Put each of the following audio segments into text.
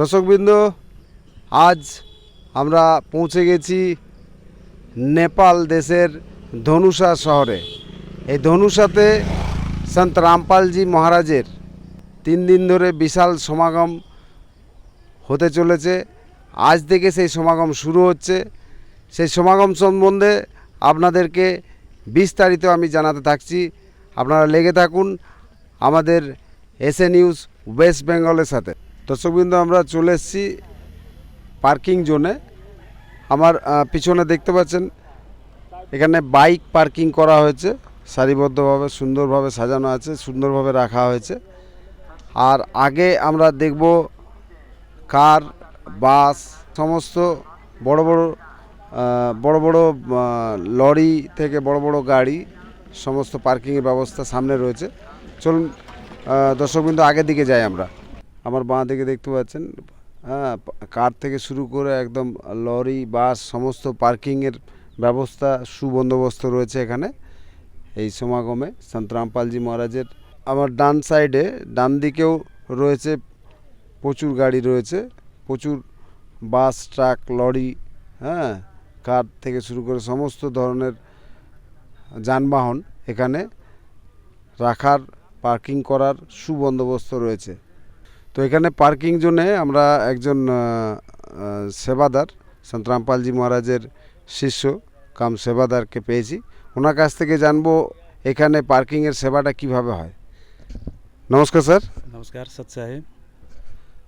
দর্শকবৃন্দ, আজ আমরা পৌঁছে গেছি নেপাল দেশের ধনুষা শহরে। এই ধনুষাতে সন্ত রামপালজি মহারাজের তিন দিন ধরে বিশাল সমাগম হতে চলেছে। আজ থেকে সেই সমাগম শুরু হচ্ছে। সেই সমাগম সম্বন্ধে আপনাদেরকে বিস্তারিত আমি জানাতে থাকছি। আপনারা লেগে থাকুন আমাদের এসএ নিউজ ওয়েস্ট বেঙ্গলের সাথে। দর্শকবৃন্দ আমরা চলে এসেছি পার্কিং জোনে আমার পিছনে দেখতে পাচ্ছেন, এখানে বাইক পার্কিং করা হয়েছে। সারিবদ্ধভাবে, সুন্দরভাবে সাজানো আছে, সুন্দরভাবে রাখা হয়েছে। আর আগে আমরা দেখব কার বাস সমস্ত বড় বড় বড় বড় লরি থেকে বড় বড় গাড়ি, সমস্ত পার্কিংয়ের ব্যবস্থা সামনে রয়েছে। চলুন দর্শকবৃন্দ আগের দিকে যাই আমরা। আমার বাঁ দিকে দেখতে পাচ্ছেন। হ্যাঁ কার থেকে শুরু করে একদম লরি, বাস, সমস্ত পার্কিংয়ের ব্যবস্থা, সুবন্দোবস্ত রয়েছে এখানে এই সমাগমে সন্ত রামপালজি মহারাজের। আমার ডান সাইডে, ডান দিকেও রয়েছে, প্রচুর গাড়ি রয়েছে, প্রচুর বাস, ট্রাক, লরি হ্যাঁ কার থেকে শুরু করে সমস্ত ধরনের যানবাহন এখানে রাখার, পার্কিং করার সুবন্দোবস্ত রয়েছে। তো এখানে পার্কিং জন্যে আমরা একজন আহ, আহ, সেবাদার সন্ত রামপালজি মহারাজের শিষ্য কাম সেবাদারকে পেয়েছি ওনার কাছ থেকে জানবো এখানে পার্কিংয়ের সেবাটা কিভাবে হয় নমস্কার স্যার नमस्कार सत साहेब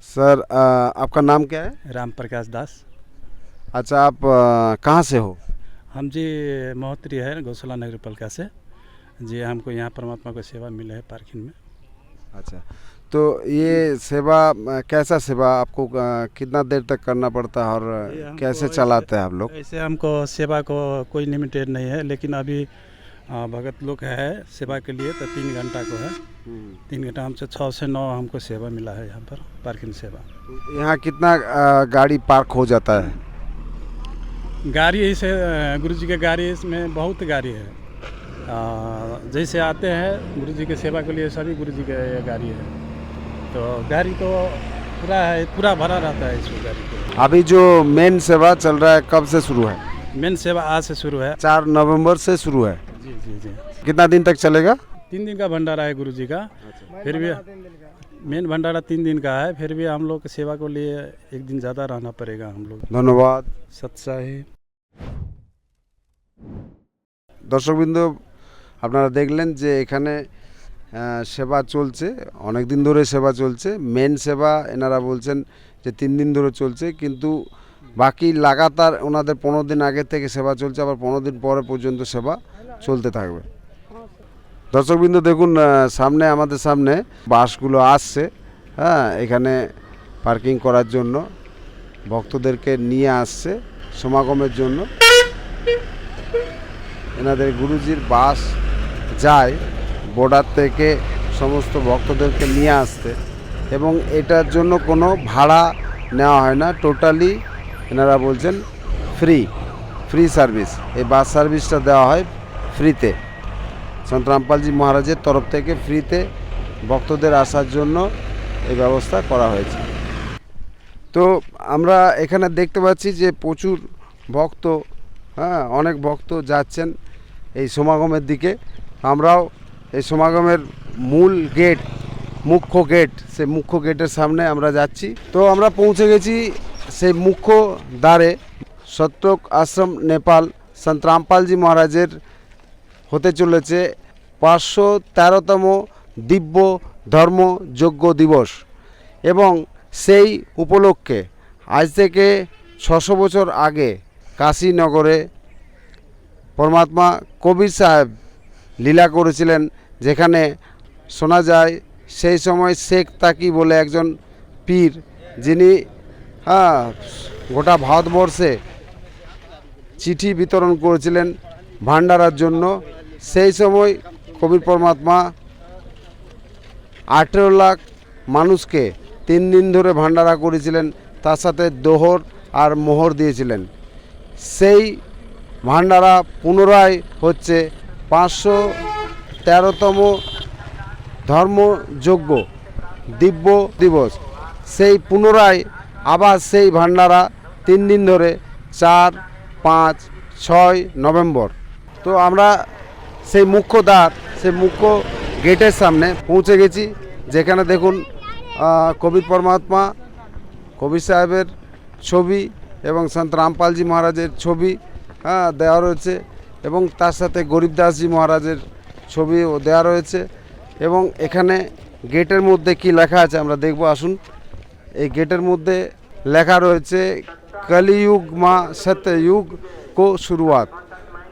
सर अ, आपका नाम क्या है राम प्रकाश दास अच्छा आप अ, कहाँ से हो हम जी महोत्री है गौशाला नगर पालिका से जी हमको यहाँ परमात्मा को सेवा मिला है पार्किंग में अच्छा तो ये सेवा कैसा सेवा आपको कितना देर तक करना पड़ता है और कैसे चलाते हैं आप लोग? ऐसे हमको सेवा को कोई लिमिटेड नहीं है लेकिन अभी भगत लोग है सेवा के लिए तो तीन घंटा को है। तीन घंटा हमसे छः से नौ हमको सेवा मिला है यहाँ पर पार्किंग सेवा। यहाँ कितना गाड़ी पार्क हो जाता है? गाड़ी इसे गुरु जी के गाड़ी इसमें बहुत गाड़ी है। जैसे आते हैं गुरु जी के सेवा के लिए सभी गुरु जी के गाड़ी है। तो गाड़ी तो पूरा है पूरा भरा रहता है इसमें गाड़ी को अभी जो मेन सेवा चल रहा है कब से शुरू है मेन सेवा आज से शुरू है चार नवंबर से शुरू है जी जी जी कितना दिन तक चलेगा तीन दिन का भंडारा है गुरु जी का फिर भी मेन भंडारा तीन दिन का है फिर भी हम लोग की सेवा को लिए एक दिन ज़्यादा रहना पड़ेगा हम लोग ধন্যবাদ सत्साही দর্শকবৃন্দ আপনারা দেখলেন যে এখানে আহ, সেবা চলছে অনেক দিন ধরে সেবা চলছে। মেন সেবা এনারা বলছেন যে তিন দিন ধরে চলছে, কিন্তু বাকি লাগাতার ওনাদের পনেরো দিন আগে থেকে সেবা চলছে, আবার পনেরো দিন পরে পর্যন্ত সেবা চলতে থাকবে। দর্শকবৃন্দ, দেখুন সামনে, আমাদের সামনে বাসগুলো আসছে হ্যাঁ এখানে পার্কিং করার জন্য। ভক্তদেরকে নিয়ে আসছে সমাগমের জন্য। এনাদের গুরুজির বাস যায়। বর্ডার থেকে সমস্ত ভক্তদেরকে নিয়ে আসতে। এবং এটার জন্য কোনো ভাড়া নেওয়া হয় না। টোটালি এনারা বলছেন ফ্রি ফ্রি সার্ভিস এই বাস সার্ভিসটা দেওয়া হয় ফ্রিতে সন্ত রামপালজি মহারাজের তরফ থেকে ফ্রিতে ভক্তদের আসার জন্য এই ব্যবস্থা করা হয়েছে। তো আমরা এখানে দেখতে পাচ্ছি যে প্রচুর ভক্ত হ্যাঁ অনেক ভক্ত যাচ্ছেন এই সমাগমের দিকে। আমরাও এই সমাগমের মূল গেট মুখ্য গেট সেই মুখ্য গেটের সামনে আমরা যাচ্ছি। তো আমরা পৌঁছে গেছি সেই মুখ্য দ্বারে, সত্যক আশ্রম, নেপাল। সন্ত রামপালজি মহারাজের হতে চলেছে পাঁচশো তেরোতম দিব্য ধর্মযজ্ঞ দিবস এবং সেই উপলক্ষে আজ থেকে ছশো বছর আগে কাশীনগরে পরমাত্মা কবির সাহেব লীলা করেছিলেন যেখানে শোনা যায়, সেই সময় শেখ তাকি বলে একজন পীর, যিনি হ্যাঁ গোটা ভারতবর্ষে চিঠি বিতরণ করেছিলেন ভান্ডারার জন্য। সেই সময় কবির পরমাত্মা আঠেরো লাখ মানুষকে তিন দিন ধরে ভান্ডারা করেছিলেন, তার সাথে দোহর আর মোহর দিয়েছিলেন। সেই ভান্ডারা পুনরায় হচ্ছে পাঁচশো তেরোতম ধর্মযজ্ঞ, দিব্য দিবস। সেই পুনরায় আবার সেই ভান্ডারা তিন দিন ধরে চার, পাঁচ, ছয় নভেম্বর। তো আমরা সেই মুখ্য দ্বার, সেই মুখ্য গেটের সামনে পৌঁছে গেছি, যেখানে দেখুন কবির পরমাত্মা কবির সাহেবের ছবি এবং সন্ত রামপালজি মহারাজের ছবি হ্যাঁ দেওয়া রয়েছে এবং তার সাথে গরিবদাসজি মহারাজের ছবিও দেওয়া রয়েছে এবং এখানে গেটের মধ্যে কি লেখা আছে আমরা দেখব, আসুন। এই গেটের মধ্যে লেখা রয়েছে, কলিযুগ মা সত্যযুগ কো শুরুয়াত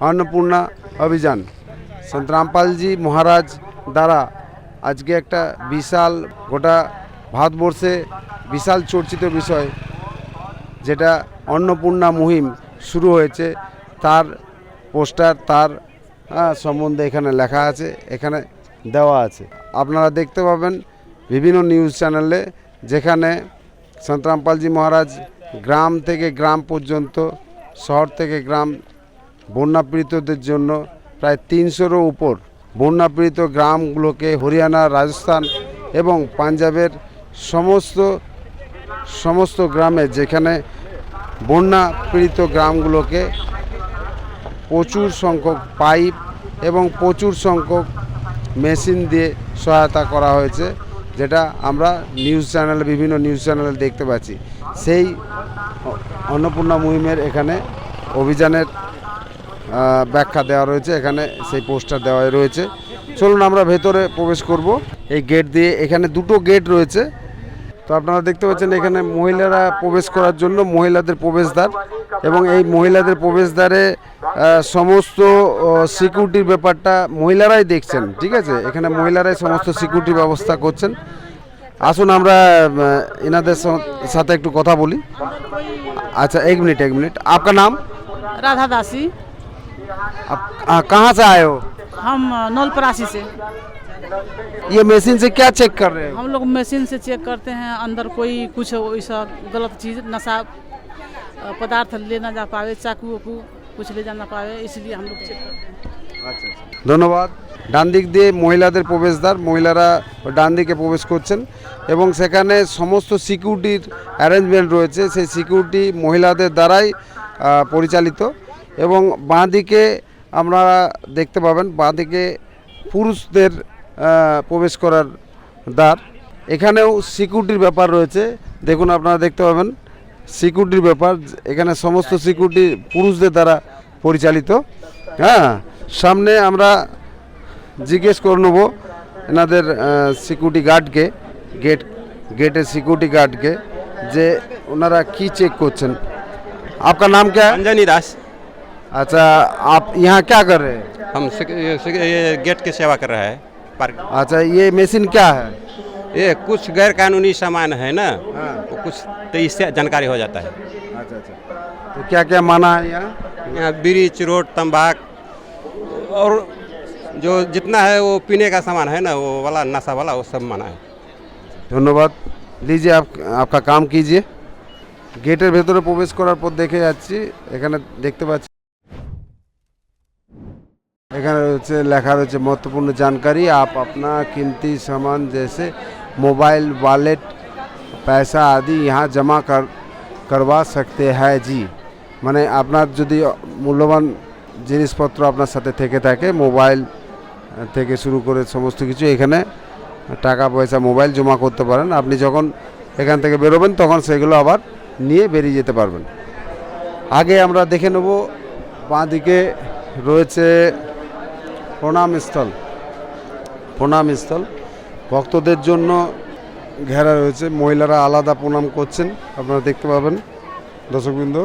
অন্নপূর্ণা অভিযান। সন্ত রামপালজি মহারাজ দ্বারা আজকে একটা বিশাল গোটা ভারতবর্ষে বিশাল চর্চিত বিষয়, যেটা অন্নপূর্ণা মুহিম শুরু হয়েছে। তার পোস্টার, তার সম্বন্ধে এখানে লেখা আছে, এখানে দেওয়া আছে। আপনারা দেখতে পাবেন বিভিন্ন নিউজ চ্যানেলে যেখানে সন্তরামপালজি মহারাজ গ্রাম থেকে গ্রাম পর্যন্ত, শহর থেকে গ্রাম বন্যাপীড়িতদের জন্য প্রায় তিনশোরও উপর বন্যাপীড়িত গ্রামগুলোকে হরিয়ানা, রাজস্থান এবং পাঞ্জাবের সমস্ত সমস্ত গ্রামে যেখানে বন্যা পীড়িত গ্রামগুলোকে প্রচুর সংখ্যক পাইপ এবং প্রচুর সংখ্যক মেশিন দিয়ে সহায়তা করা হয়েছে, যেটা আমরা নিউজ চ্যানেলে, বিভিন্ন নিউজ চ্যানেলে দেখতে পাচ্ছি। সেই অন্নপূর্ণা মুহিমের এখানে অভিযানের ব্যাখ্যা দেওয়া রয়েছে। এখানে সেই পোস্টার দেওয়া রয়েছে। চলুন আমরা ভেতরে প্রবেশ করব। এই গেট দিয়ে এখানে দুটো গেট রয়েছে। তো আপনারা দেখতে পাচ্ছেন এখানে মহিলারা প্রবেশ করার জন্য মহিলাদের প্রবেশদ্বার এবং এই মহিলাদের প্রবেশদ্বারে আহ, সমস্ত সিকিউরিটির ব্যাপারটা মহিলারাই দেখছেন ঠিক আছে এখানে মহিলারাই সমস্ত সিকিউরিটি ব্যবস্থা করছেন আসুন আমরা আহ, এনাদের স- সাথে একটু কথা বলি अच्छा एक मिनट एक मिनट आपका नाम राधा दासी आप आ, कहाँ से आए हो हम अ, नौलपरासी से ये मशीन से क्या चेक कर रहे हो हम लोग मशीन से चेक करते हैं अंदर कोई कुछ वैसा गलत चीज़ नशा अ, पदार्थ ले ना जा पावे चाकू वाकू कुछ ले जा ना पावे इसलिए हम लोग चेक करते हैं ধন্যবাদ ডান দিক দিয়ে মহিলাদের প্রবেশদ্বার মহিলারা ডান দিকে প্রবেশ করছেন এবং সেখানে সমস্ত সিকিউরিটির অ্যারেঞ্জমেন্ট রয়েছে সেই সিকিউরিটি মহিলাদের দ্বারাই আহ, পরিচালিত এবং বাঁ দিকে আমরা দেখতে পাবেন বাঁ দিকে পুরুষদের আহ, প্রবেশ করার দ্বার এখানেও সিকিউরিটির ব্যাপার রয়েছে দেখুন আপনারা দেখতে পাবেন সিকিউরিটির ব্যাপার এখানে সমস্ত সিকিউরিটি পুরুষদের দ্বারা পরিচালিত হ্যাঁ সামনে আমরা জিজ্ঞেস করে নেবো এনাদের সিকিউরিটি গার্ডকে গেট গেটের সিকিউরিটি গার্ডকে যে ওনারা কি চেক করছেন आपका नाम क्या है अंजनी दास अच्छा आप यहाँ क्या कर रहे हैं हम सिक- ये सिक- ये गेट की सेवा कर रहा है पार्क अच्छा ये मशीन क्या है ये कुछ गैर कानूनी सामान है ना हाँ। वो कुछ तो इससे जानकारी हो जाता है अच्छा अच्छा तो क्या क्या माना है यहाँ यहाँ बीड़ी चिरोट तंबाक और जो जितना है वो पीने का सामान है ना वो वाला नशा वाला वो सब माना है ধন্যবাদ লিজিয়ে আপ আপনার কাম কিজিয়ে গেটের ভেতরে প্রবেশ করার পর দেখে যাচ্ছি এখানে দেখতে পাচ্ছি এখানে রয়েছে লেখা রয়েছে মহত্বপূর্ণ জানকারি। আপ আপনা কিমতি সামান জেসে মোবাইল, ওয়ালেট পয়সা আদি ইহা জমা কর, করবা সকতে হ্যাঁ জি। মানে আপনার যদি মূল্যবান জিনিসপত্র আপনার সাথে থেকে থাকে, মোবাইল থেকে শুরু করে সমস্ত কিছু, এখানে টাকা, পয়সা, মোবাইল জমা করতে পারেন। আপনি যখন এখান থেকে বেরোবেন, তখন সেগুলো আবার নিয়ে বেরিয়ে যেতে পারবেন। আগে আমরা দেখে নেব, বাঁদিকে রয়েছে প্রণাম স্থল প্রণাম স্থল ভক্তদের জন্য ঘেরা রয়েছে। মহিলারা আলাদা প্রণাম করছেন। আপনারা দেখতে পাবেন, দর্শকবৃন্দ।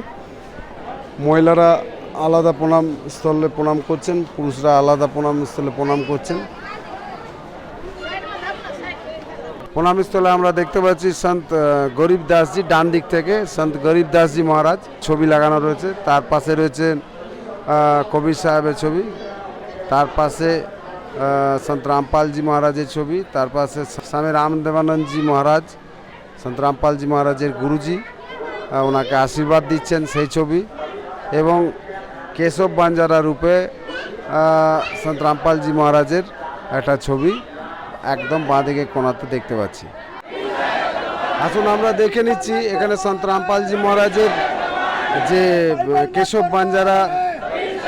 মহিলারা আলাদা প্রণাম স্থলে প্রণাম করছেন। পুরুষরা আলাদা প্রণাম স্থলে প্রণাম করছেন। প্রণাম স্থলে আমরা দেখতে পাচ্ছি সন্ত গরিব দাসজি ডান দিক থেকে। সন্ত গরিব দাসজি মহারাজ ছবি লাগানো রয়েছে। তার পাশে রয়েছে কবির সাহেবের ছবি। তার পাশে সন্ত রামপালজি মহারাজের ছবি, তার পাশে স্বামী রামদেবানন্দজি মহারাজ, সন্ত রামপালজি মহারাজের গুরুজি ওনাকে আশীর্বাদ দিচ্ছেন সেই ছবি। এবং কেশব বাঞ্জারা রূপে সন্ত রামপালজি মহারাজের একটা ছবি, একদম বাঁ দিকে কোনাতে দেখতে পাচ্ছি। আসুন আমরা দেখে নিচ্ছি, এখানে সন্ত রামপালজি মহারাজের যে কেশব বাঞ্জারা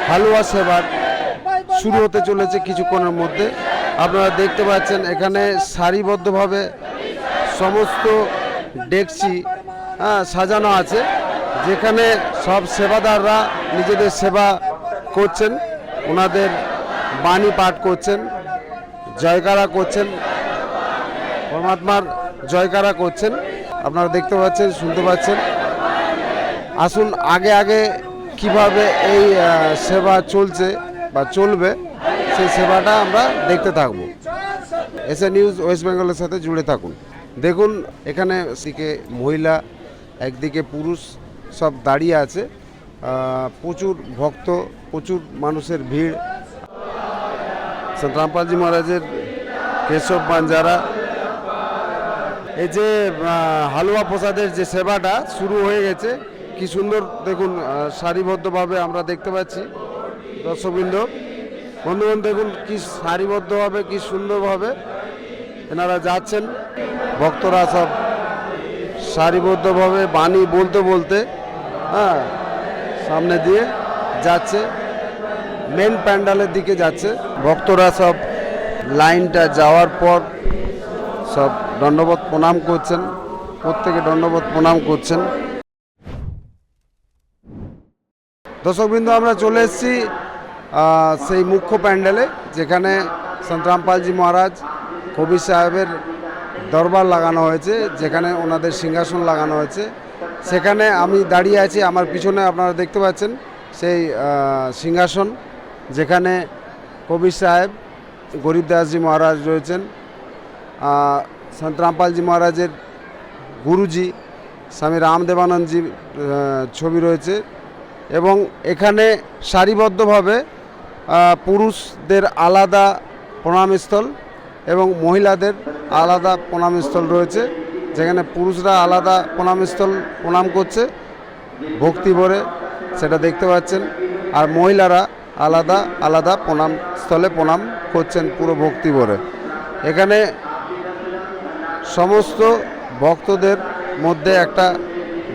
হালুয়া সেবার শুরু হতে চলেছে কিছুক্ষণের মধ্যে। আপনারা দেখতে পাচ্ছেন এখানে সারিবদ্ধভাবে সমস্ত ডেকচি হ্যাঁ, সাজানো আছে যেখানে সব সেবাদাররা নিজেদের সেবা করছেন ওনাদের বাণী পাঠ করছেন জয়কারা করছেন পরমাত্মার জয়কারা করছেন। আপনারা দেখতে পাচ্ছেন শুনতে পাচ্ছেন। আসুন আগে আগে কীভাবে এই সেবা চলছে। বা চলবে, সেই সেবাটা আমরা দেখতে থাকব। এসএ নিউজ ওয়েস্ট বেঙ্গলের সাথে জুড়ে থাকুন। দেখুন, এখানে দিকে মহিলা, একদিকে পুরুষ সব দাঁড়িয়ে আছে। প্রচুর ভক্ত, প্রচুর মানুষের ভিড়। সন্ত রামপালজি মহারাজের কেশব বাঞ্জারা এই যে হালুয়া প্রসাদের যে সেবাটা শুরু হয়ে গেছে। কি সুন্দর, দেখুন সারিবদ্ধভাবে আমরা দেখতে পাচ্ছি। দর্শকবৃন্দ, বন্ধুগণ, দেখুন কি সারিবদ্ধভাবে, কি সুন্দরভাবে এনারা যাচ্ছেন। ভক্তরা সব সারিবদ্ধভাবে বাণী বলতে বলতে হ্যাঁ সামনে দিয়ে যাচ্ছে মেন প্যান্ডালের দিকে যাচ্ছে। ভক্তরা সব লাইনটা যাওয়ার পর সব দণ্ডবোধ প্রণাম করছেন, প্রত্যেকে দণ্ডবোধ প্রণাম করছেন। দর্শকবৃন্দ, আমরা চলে এসেছি সেই মুখ্য প্যান্ডেলে যেখানে সন্ত রামপালজি মহারাজ কবি সাহেবের দরবার লাগানো হয়েছে, যেখানে ওনাদের সিংহাসন লাগানো হয়েছে। সেখানে আমি দাঁড়িয়ে আছি, আমার পিছনে আপনারা দেখতে পাচ্ছেন সেই সিংহাসন, যেখানে কবি সাহেব গরিবদাসজি মহারাজ রয়েছেন সন্ত রামপালজি মহারাজের গুরুজি, স্বামী রামদেবানন্দজি ছবি রয়েছে। এবং এখানে সারিবদ্ধভাবে পুরুষদের আলাদা প্রণামস্থল এবং মহিলাদের আলাদা প্রণামস্থল রয়েছে, যেখানে পুরুষরা আলাদা প্রণামস্থল প্রণাম করছে, ভক্তি ভরে সেটা দেখতে পাচ্ছেন, আর মহিলারা আলাদা আলাদা প্রণাম স্থলে প্রণাম করছেন পুরো ভক্তি ভরে। এখানে সমস্ত ভক্তদের মধ্যে একটা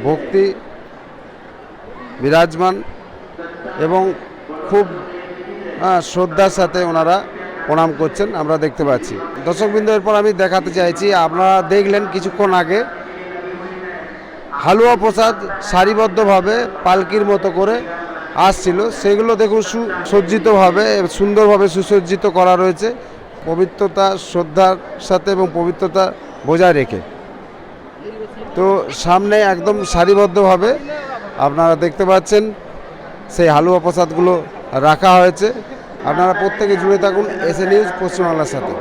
ভক্তি বিরাজমান এবং খুব শ্রদ্ধার সাথে ওনারা প্রণাম করছেন, আমরা দেখতে পাচ্ছি। দর্শকবৃন্দ, এরপর আমি দেখাতে চাইছি, আপনারা দেখলেন কিছুক্ষণ আগে হালুয়া প্রসাদ সারিবদ্ধভাবে পালকির মতো করে আসছিল। সেগুলো দেখুন সুসজ্জিতভাবে সুন্দরভাবে সুসজ্জিত করা রয়েছে। পবিত্রতা, শ্রদ্ধার সাথে এবং পবিত্রতা বজায় রেখে। তো সামনে একদম সারিবদ্ধভাবে আপনারা দেখতে পাচ্ছেন, সেই হালুয়া প্রসাদগুলো রাখা হয়েছে। আপনারা প্রত্যেকে জুড়ে থাকুন এস এ নিউজ পশ্চিমবাংলার সাথে।